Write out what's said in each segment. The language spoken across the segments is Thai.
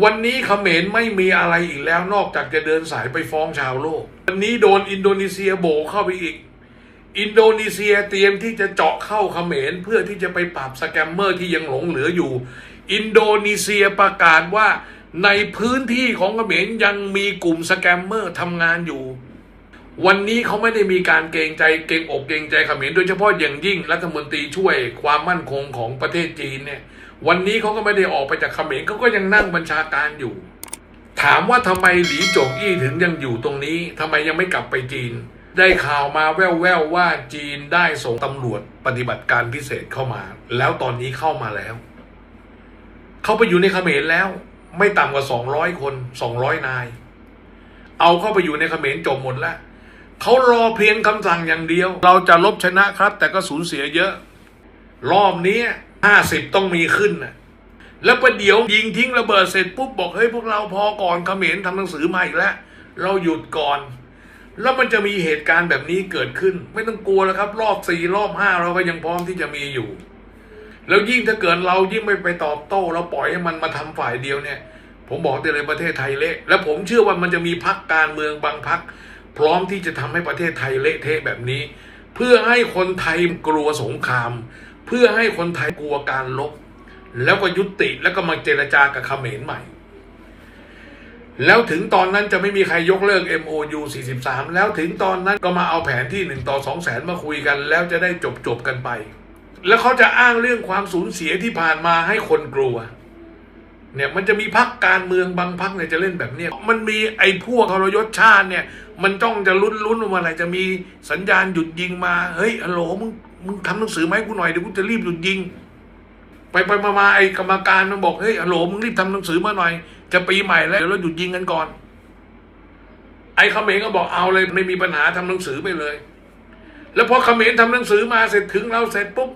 วันนี้เขมรไม่มีอะไรอีกแล้วนอกจากจะเดินสายไปฟ้องชาวโลก วันนี้โดนอินโดนีเซียโบกเข้าไปอีก อินโดนีเซียเตรียมที่จะเจาะเข้าเขมรเพื่อที่จะไปปราบสแกมเมอร์ที่ยังหลงเหลืออยู่ อินโดนีเซียประกาศว่าในพื้นที่ของเขมรยังมีกลุ่มสแกมเมอร์ทำงานอยู่ วันนี้เขาไม่ได้มีการเกรงใจเกรงอกเกรงใจเขมรโดยเฉพาะอย่างยิ่งรัฐมนตรีช่วยความมั่นคงของประเทศจีนเนี่ย วันนี้เขาก็ไม่ได้ออกไปจากเขมรเขาก็ยังนั่งบัญชาการอยู่ ถามว่าทำไมหลีจงอี้ถึงยังอยู่ตรงนี้ทำไมยังไม่กลับไปจีน ได้ข่าวมาแว่วๆว่าจีนได้ส่งตำรวจปฏิบัติการพิเศษเข้ามา แล้วตอนนี้เข้ามาแล้ว เขาไปอยู่ในเขมรแล้ว ไม่ต่ำกว่าสองร้อยคนสองร้อยนาย เอาเข้าไปอยู่ในเขมรจบหมดแล้ว เขารอเพียงคำสั่งอย่างเดียว เราจะลบชนะครับ แต่ก็สูญเสียเยอะ รอบนี้ห้าสิบต้องมีขึ้นนะแล้วประเดี๋ยวยิงทิ้งระเบิดเสร็จปุ๊บบอกเฮ้ยพวกเราพอก่อนเขมรทำหนังสือมาอีกแล้ว เราหยุดก่อน แล้วมันจะมีเหตุการณ์แบบนี้เกิดขึ้น ไม่ต้องกลัวแล้วครับ รอบสี่รอบห้าเราก็ยังพร้อมที่จะมีอยู่ แล้วยิ่งถ้าเกิดเรายิ่งไม่ไปตอบโต้ เราปล่อยให้มันมาทำฝ่ายเดียวเนี่ย ผมบอกได้เลยประเทศไทยเละ และผมเชื่อว่ามันจะมีพักการเมืองบางพัก พร้อมที่จะทำให้ประเทศไทยเละเทะแบบนี้ เพื่อให้คนไทยกลัวสงคราม เพื่อให้คนไทยกลัวการลบ แล้วก็ยุติแล้วก็มาเจรจากับเขมรใหม่ แล้วถึงตอนนั้นจะไม่มีใครยกเลิก MOU 43 แล้วถึงตอนนั้นก็มาเอาแผนที่ 1 ต่อ 2 แสนมาคุยกัน แล้วจะได้จบจบกันไป แล้วเขาจะอ้างเรื่องความสูญเสียที่ผ่านมาให้คนกลัวเนี่ยมันจะมีพักการเมืองบางพักเนี่ยจะเล่นแบบเนี้ยมันมีไอ้พวกทรยศชาติเนี่ย มันจ้องจะลุ้นลุ้นว่าเมื่อไรจะมีสัญญาณหยุดยิงมา เฮ้ยฮัลโหลมึงมึงทำหนังสือมาให้กูหน่อยเดี๋ยวกูจะรีบหยุดยิง ไปไปมามาไอ้กรรมการมันบอกเฮ้ยฮัลโหลมึงรีบทำหนังสือมาหน่อย จะปีใหม่แล้วเดี๋ยวเราหยุดยิงกันก่อน ไอ้เขมรก็บอกเอาเลยไม่มีปัญหาทำหนังสือไปเลย แล้วพอเขมรทำหนังสือมาเสร็จถึงเราเสร็จปุ๊บ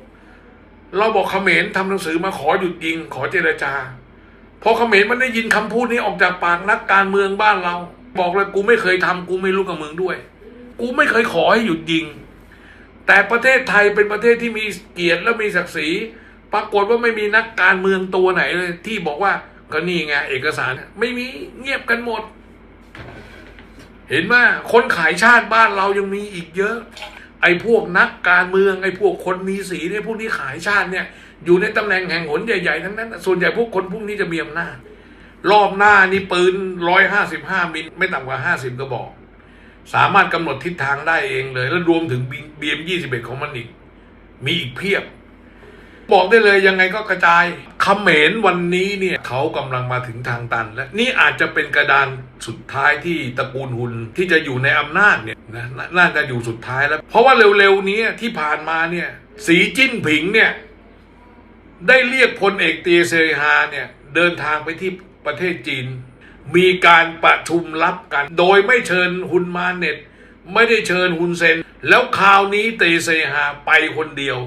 เราบอกเขมรทำหนังสือมาขอหยุดยิง ขอเจรจาพอเขมรมันได้ยินคำพูดนี้ออกจากปากนักการเมืองบ้านเรา บอกเลยกูไม่เคยทำกูไม่รู้กับมึงด้วย กูไม่เคยขอให้หยุดยิง แต่ประเทศไทยเป็นประเทศที่มีเกียรติและมีศักดิ์ศรีปรากฏว่าไม่มีนักการเมืองตัวไหนเลย ที่บอกว่าก็นี่ไงเอกสาร ไม่มีเงียบกันหมด เห็นไหมคนขายชาติบ้านเรายังมีอีกเยอะ ไอ้พวกนักการเมืองไอ้พวกคนมีสีเนี่ยพวกนี้ขายชาติเนี่ย อยู่ในตำแหน่งแห่งหนใหญ่ๆทั้งนั้น ส่วนใหญ่พวกคนพวกนี้จะมีอำนาจ รอบหน้านี่ปืนร้อยห้าสิบห้ามิลไม่ต่ำกว่าห้าสิบกระบอก สามารถกำหนดทิศทางได้เองเลย แล้วรวมถึงบีเอ็มยี่สิบเอ็ดของมันอีก มีอีกเพียบ บอกได้เลยยังไงก็กระจายเขมรวันนี้เนี่ยเขากำลังมาถึงทางตัน และนี่อาจจะเป็นกระดานสุดท้ายที่ตระกูลหุนที่จะอยู่ในอำนาจเนี่ยนะนาน่าจะอยู่สุดท้ายแล้ว เพราะว่าเร็วๆนี้ที่ผ่านมาเนี่ย สีจิ้นผิงเนี่ยได้เรียกพลเอกเตียเซฮาเนี่ยเดินทางไปที่ ประเทศจีน มีการประชุมลับกัน โดยไม่เชิญฮุนมาเน็ต ไม่ได้เชิญฮุนเซน แล้วคราวนี้เตเซฮาไปคนเดียว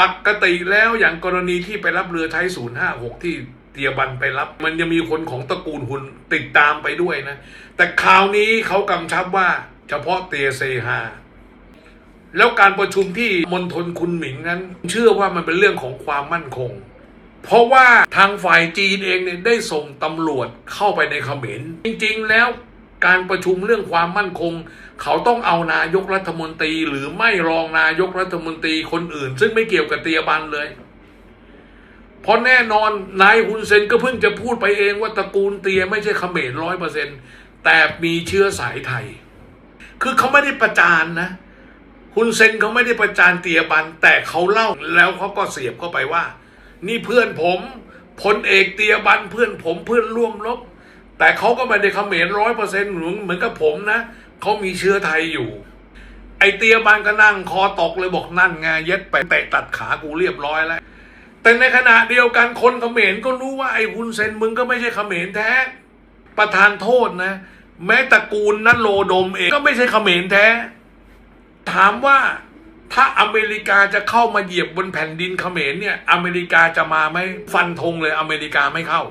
ปกติแล้วอย่างกรณีที่ไปรับเรือไทย 056 ที่เตียบันไปรับ มันจะมีคนของตระกูลหุนติดตามไปด้วยนะ แต่คราวนี้เขากำชับว่าเฉพาะเตเซฮาแล้วการประชุมที่มณฑลคุณหมิงนั้น เชื่อว่ามันเป็นเรื่องของความมั่นคง เพราะว่าทางฝ่ายจีนเองเนี่ยได้ส่งตำรวจเข้าไปในเขมรจริงๆแล้วการประชุมเรื่องความมั่นคง เขาต้องเอานายกรัฐมนตรี หรือไม่รองนายกรัฐมนตรีคนอื่น ซึ่งไม่เกี่ยวกับเตียบันเลย เพราะแน่นอนนายฮุนเซนก็เพิ่งจะพูดไปเองว่าตระกูลเตียไม่ใช่เขมรร้อยเปอร์เซ็นแต่มีเชื้อสายไทย คือเขาไม่ได้ประจานนะฮุนเซนเขาไม่ได้ประจานเตียบัน แต่เขาเล่าแล้วเขาก็เสียบเข้าไปว่า นี่เพื่อนผมพลเอกเตียบันเพื่อนผมเพื่อนร่วมรบ แต่เขาก็ไม่ได้เขมรร้อยเปอร์เซ็นต์เหมือนกับผมนะเขามีเชื้อไทยอยู่ ไอเตียบันก็นั่งคอตกเลยบอกนั่นไงเย็ดไปเตะตัดขากูเรียบร้อยแล้วแต่ในขณะเดียวกันคนเขมรก็รู้ว่าไอ้ฮุนเซนมึงก็ไม่ใช่เขมรแท้ ประธานโทษนะ แม้ตระกูลนันโลดมเองก็ไม่ใช่เขมรแท้ ถามว่า ถ้าอเมริกาจะเข้ามาเหยียบบนแผ่นดินเขมรเนี่ย อเมริกาจะมาไหมฟันธงเลยอเมริกาไม่เข้า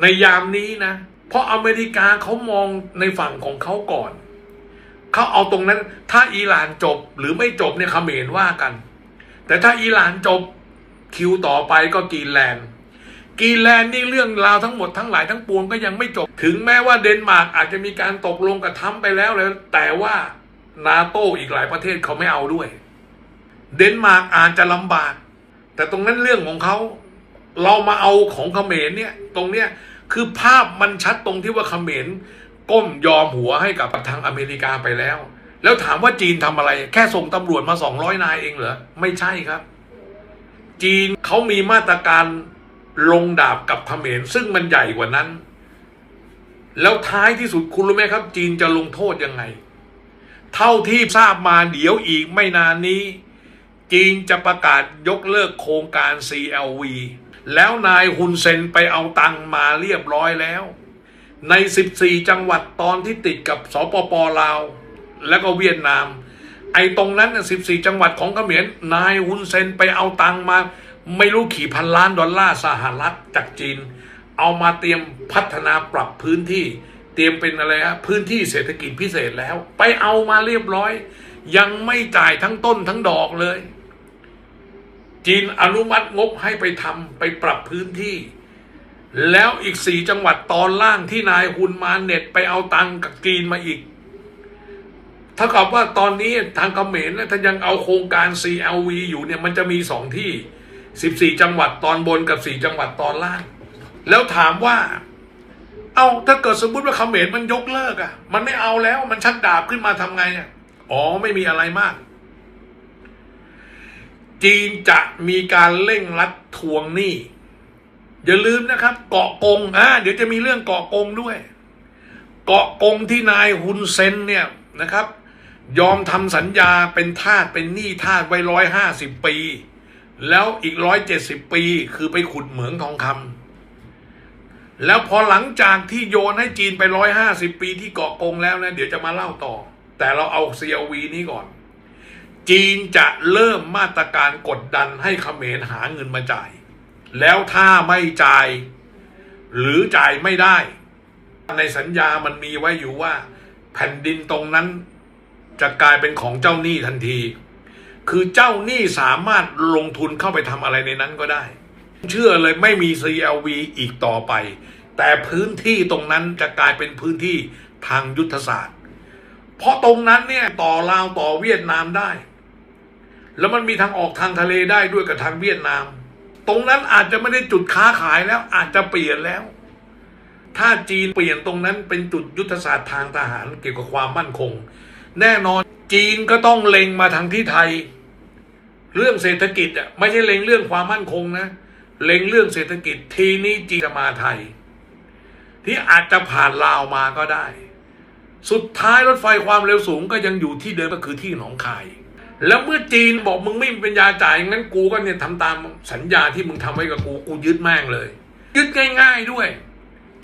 ในยามนี้นะ เพราะอเมริกาเขามองในฝั่งของเขาก่อน เขาเอาตรงนั้น ถ้าอิหร่านจบหรือไม่จบเนี่ยเขมรว่ากัน แต่ถ้าอิหร่านจบคิวต่อไปก็กรีนแลนด์กรีนแลนด์นี่เรื่องราวทั้งหมดทั้งหลายทั้งปวงก็ยังไม่จบ ถึงแม้ว่าเดนมาร์กอาจจะมีการตกลงกับทรัมไปแล้วเลยแต่ว่านาโตอีกหลายประเทศเขาไม่เอาด้วย เดนมาร์กอาจจะลำบาก แต่ตรงนั้นเรื่องของเขาเรามาเอาของเขมรเนี่ย ตรงเนี้ยคือภาพมันชัดตรงที่ว่าเขมรก้มยอมหัวให้กับทางอเมริกาไปแล้ว แล้วถามว่าจีนทำอะไร แค่ส่งตำรวจมาสองร้อยนายเองเหรอ ไม่ใช่ครับ จีนเขามีมาตรการลงดาบกับเขมรซึ่งมันใหญ่กว่านั้น แล้วท้ายที่สุดคุณรู้ไหมครับ จีนจะลงโทษยังไง เท่าที่ทราบมาเดี๋ยวอีกไม่นานนี้ จีนจะประกาศยกเลิกโครงการ CLV แล้วนายฮุนเซนไปเอาตังมาเรียบร้อยแล้ว ใน 14 จังหวัดตอนที่ติดกับสปปลาว แล้วก็เวียดนาม ไอ้ตรงนั้นน่ะ14 จังหวัดของเขมรนายฮุนเซนไปเอาตังมา ไม่รู้ขี่พันล้านดอลลาร์สหรัฐจากจีน เอามาเตรียมพัฒนาปรับพื้นที่ เตรียมเป็นอะไรฮะพื้นที่เศรษฐกิจพิเศษแล้ว ไปเอามาเรียบร้อย ยังไม่จ่ายทั้งต้นทั้งดอกเลย จีนอนุมัติงบให้ไปทำไปปรับพื้นที่ แล้วอีกสี่จังหวัดตอนล่างที่นายฮุนมาเน็ตไปเอาตังกับจีนมาอีกถ้ากับว่าตอนนี้ทางเขมรเนี่ยถ้ายังเอาโครงการ CLV อยู่เนี่ยมันจะมีสองที่ 14 จังหวัดตอนบนกับ 4 จังหวัดตอนล่าง แล้วถามว่า เอาถ้าเกิดสมมติว่าเขมรมันยกเลิกอะ่ะ มันไม่เอาแล้วมันชักดาบขึ้นมาทำไงอะ่ะอ๋อไม่มีอะไรมาก จีนจะมีการเร่งรัดทวงหนี้ อย่าลืมนะครับ เกาะกงอ่าเดี๋ยวจะมีเรื่องเกาะกงด้วย เกาะกงที่นายฮุนเซนเนี่ยนะครับ ยอมทำสัญญาเป็นทาสเป็นหนี้ทาสไว้ร้อยห้าสิบปี แล้วอีกร้อยเจ็ดสิบปี คือไปขุดเหมืองทองคำแล้วพอหลังจากที่โยนให้จีนไปร้อยห้าสิบปีที่เกาะกงแล้วนะเดี๋ยวจะมาเล่าต่อ แต่เราเอา CLV นี้ก่อน จีนจะเริ่มมาตรการกดดันให้เขมรหาเงินมาจ่าย แล้วถ้าไม่จ่าย หรือจ่ายไม่ได้ ในสัญญามันมีไว้อยู่ว่า แผ่นดินตรงนั้นจะกลายเป็นของเจ้าหนี้ทันที คือเจ้าหนี้สามารถลงทุนเข้าไปทำอะไรในนั้นก็ได้ เชื่อเลยไม่มี CLV อีกต่อไป แต่พื้นที่ตรงนั้นจะกลายเป็นพื้นที่ทางยุทธศาสตร์ เพราะตรงนั้นเนี่ยต่อลาวต่อเวียดนามได้ แล้วมันมีทางออกทางทะเลได้ด้วยกับทางเวียดนาม ตรงนั้นอาจจะไม่ได้จุดค้าขายแล้ว อาจจะเปลี่ยนแล้ว ถ้าจีนเปลี่ยนตรงนั้นเป็นจุดยุทธศาสตร์ทางทหารเกี่ยวกับความมั่นคง แน่นอนจีนก็ต้องเล็งมาทางที่ไทย เรื่องเศรษฐกิจอะไม่ใช่เล็งเรื่องความมั่นคงนะ เล็งเรื่องเศรษฐกิจทีนี้จีนจะมาไทย ที่อาจจะผ่านลาวมาก็ได้ สุดท้ายรถไฟความเร็วสูงก็ยังอยู่ที่เดิมก็คือที่หนองคาย แล้วเมื่อจีนบอกมึงไม่มีปัญญาจ่ายงั้นกูก็เนี่ยทำตามสัญญาที่มึงทำไว้กับกูกูยึดแม่งเลย ยึดง่าย ๆด้วย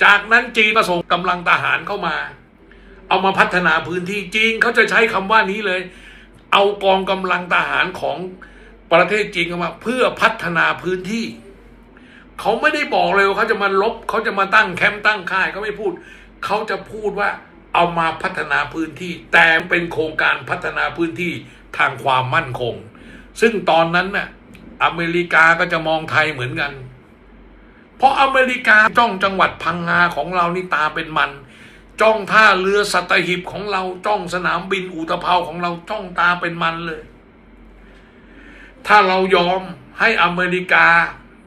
จากนั้นจีนก็ส่งกำลังทหารเข้ามา เอามาพัฒนาพื้นที่จีนเขาจะใช้คำว่านี้เลย เอากองกำลังทหารของประเทศจีนเข้ามา เพื่อพัฒนาพื้นที่เขาไม่ได้บอกเลยว่าเขาจะมาลบเขาจะมาตั้งแคมป์ตั้งค่ายเขาไม่พูดเขาจะพูดว่าเอามาพัฒนาพื้นที่ แต่เป็นโครงการพัฒนาพื้นที่ ทางความมั่นคง ซึ่งตอนนั้นน่ะอเมริกาก็จะมองไทยเหมือนกัน เพราะอเมริกาจ้องจังหวัดพังงาของเรานี่ตาเป็นมัน จ้องท่าเรือสัตหิบของเราจ้องสนามบินอุตภเปาของเราจ้องตาเป็นมันเลย ถ้าเรายอมให้อเมริกา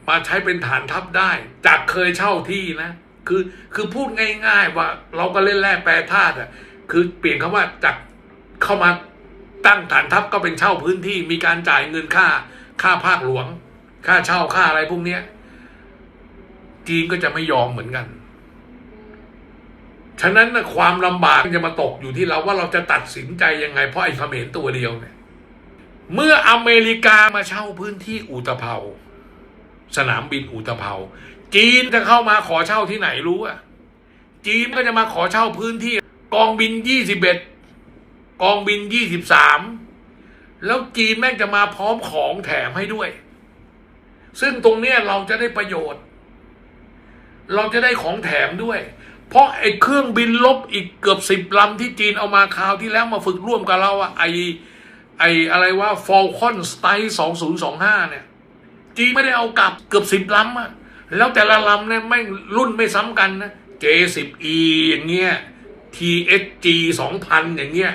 มาใช้เป็นฐานทัพได้ จากเคยเช่าที่นะ คือคือพูดง่าย ๆ ว่าเราก็เล่นแร่แปรธาตุอะคือเปลี่ยนคำว่าจากเข้ามา ตั้งฐานทัพก็เป็นเช่าพื้นที่มีการจ่ายเงินค่า ค่าภาคหลวง ค่าเช่าค่าอะไรพวกเนี้ย จีนก็จะไม่ยอมเหมือนกัน ฉะนั้นนะความลำบากจะมาตกอยู่ที่เราว่าเราจะตัดสินใจยังไง เพราะไอ้เขมรตัวเดียวเนี่ยเมื่ออเมริกามาเช่าพื้นที่อุตภเปาสนามบินอุตภเปาจีนจะเข้ามาขอเช่าที่ไหนรู้อะ จีนก็จะมาขอเช่าพื้นที่กองบินยี่สิบเอ็ด กองบินยี่สิบสามแล้วจีนแม่งจะมาพร้อมของแถมให้ด้วย ซึ่งตรงเนี้ยเราจะได้ประโยชน์ เราจะได้ของแถมด้วย เพราะไอ้เครื่องบินลบอีกเกือบสิบลำที่จีนเอามาคราวที่แล้วมาฝึกร่วมกับเราอะไอไออะไรว่า Falcon Style 2025เนี่ย จีนไม่ได้เอากลับเกือบสิบลำอะแล้วแต่ละลำเนี่ยไม่งรุ่นไม่ซ้ำกันนะ J10E อย่างเงี้ย TSG 2000 อย่างเงี้ย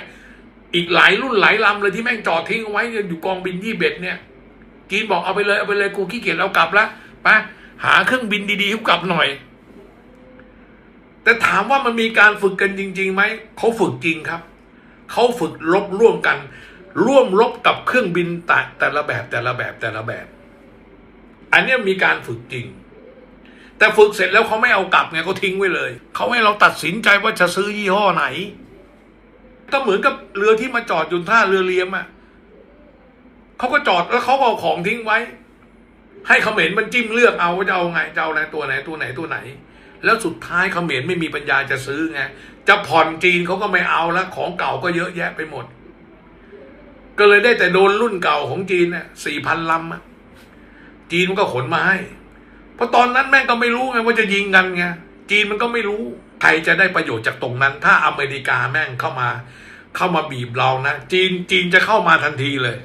อีกหลายรุ่นหลายลำเลยที่แม่งจอดทิ้งเอาไว้อยู่กองบินยี่เบ็ดเนี่ยจีนบอกเอาไปเลยเอาไปเลยกูขี้เกียจเอากลับละไปหาเครื่องบินดีๆให้กลับหน่อย แต่ถามว่ามันมีการฝึกกันจริงๆไหมเขาฝึกจริงครับเขาฝึกรบร่วมกัน ร่วมรบกับเครื่องบินแต่แต่ละแบบแต่ละแบบแต่ละแบบ อันนี้มีการฝึกจริง แต่ฝึกเสร็จแล้วเขาไม่เอากลับไงเขาทิ้งไว้เลยเขาให้เราตัดสินใจว่าจะซื้อยี่ห้อไหน ก็เหมือนกับเรือที่มาจอดอยู่ท่าเรือเลียมอะเขาก็จอดแล้วเขาเอาของทิ้งไว้ ให้เขมรมันจิ้มเลือกเอาว่าจะเอาไงจะเอาอะไรตัวไหนตัวไหนตัวไหน แล้วสุดท้ายเขมรไม่มีปัญญาจะซื้อไงจะผ่อนจีนเขาก็ไม่เอาแล้วของเก่าก็เยอะแยะไปหมด ก็เลยได้แต่โดนรุ่นเก่าของจีนเนี่ยสี่พันลำจีนมันก็ขนมาให้เพราะตอนนั้นแม่งก็ไม่รู้ไงว่าจะยิงกันไง จีนมันก็ไม่รู้ใครจะได้ประโยชน์จากตรงนั้น ถ้าอเมริกาแม่งเข้ามา เข้ามาบีบเรานะจีนจีนจะเข้ามาทันทีเลย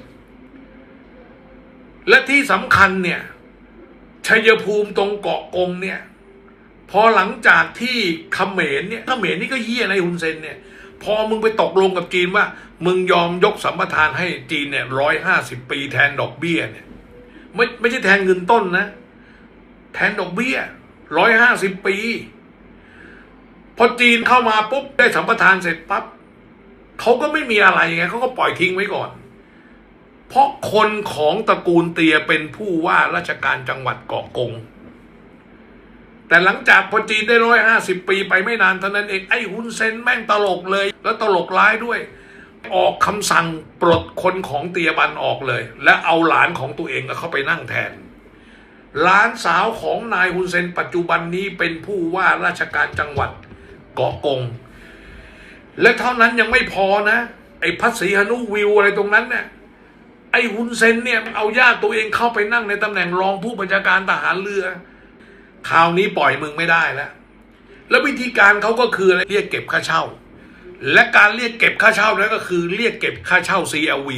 และที่สำคัญเนี่ยชัยภูมิตรงเกาะกงเนี่ย พอหลังจากที่เขมรเนี่ยเขมรนี่ก็เยี่ยในฮุนเซนเนี่ย พอมึงไปตกลงกับจีนว่า มึงยอมยกสัมปทานให้จีนเนี่ยร้อยห้าสิบปีแทนดอกเบี้ยเนี่ย ไม่ไม่ใช่แทนเงินต้นนะ แทนดอกเบี้ย ร้อยห้าสิบปี พอจีนเข้ามาปุ๊บได้สัมปทานเสร็จปั๊บเขาก็ไม่มีอะไรไงเขาก็ปล่อยทิ้งไว้ก่อน เพราะคนของตระกูลเตียเป็นผู้ว่าราชการจังหวัดเกาะกง แต่หลังจากพอจีนได้ร้อยห้าสิบปีไปไม่นานเท่านั้นเองไอ้ฮุนเซนแม่งตลกเลย แล้วตลกร้ายด้วย ออกคำสั่งปลดคนของเตียบันออกเลย และเอาหลานของตัวเองเข้าไปนั่งแทน หลานสาวของนายฮุนเซนปัจจุบันนี้เป็นผู้ว่าราชการจังหวัดเกาะกง และเท่านั้นยังไม่พอนะ ไอ้พัศรีหนุวิวอะไรตรงนั้นเนี่ยไอ้ฮุนเซนเนี่ยเอาญาติตัวเองเข้าไปนั่งในตำแหน่งรองผู้บัญชาการทหารเรือคราวนี้ปล่อยมึงไม่ได้แล้ว แล้ววิธีการเขาก็คืออะไรเรียกเก็บค่าเช่า และการเรียกเก็บค่าเช่านั้นก็คือเรียกเก็บค่าเช่า CLV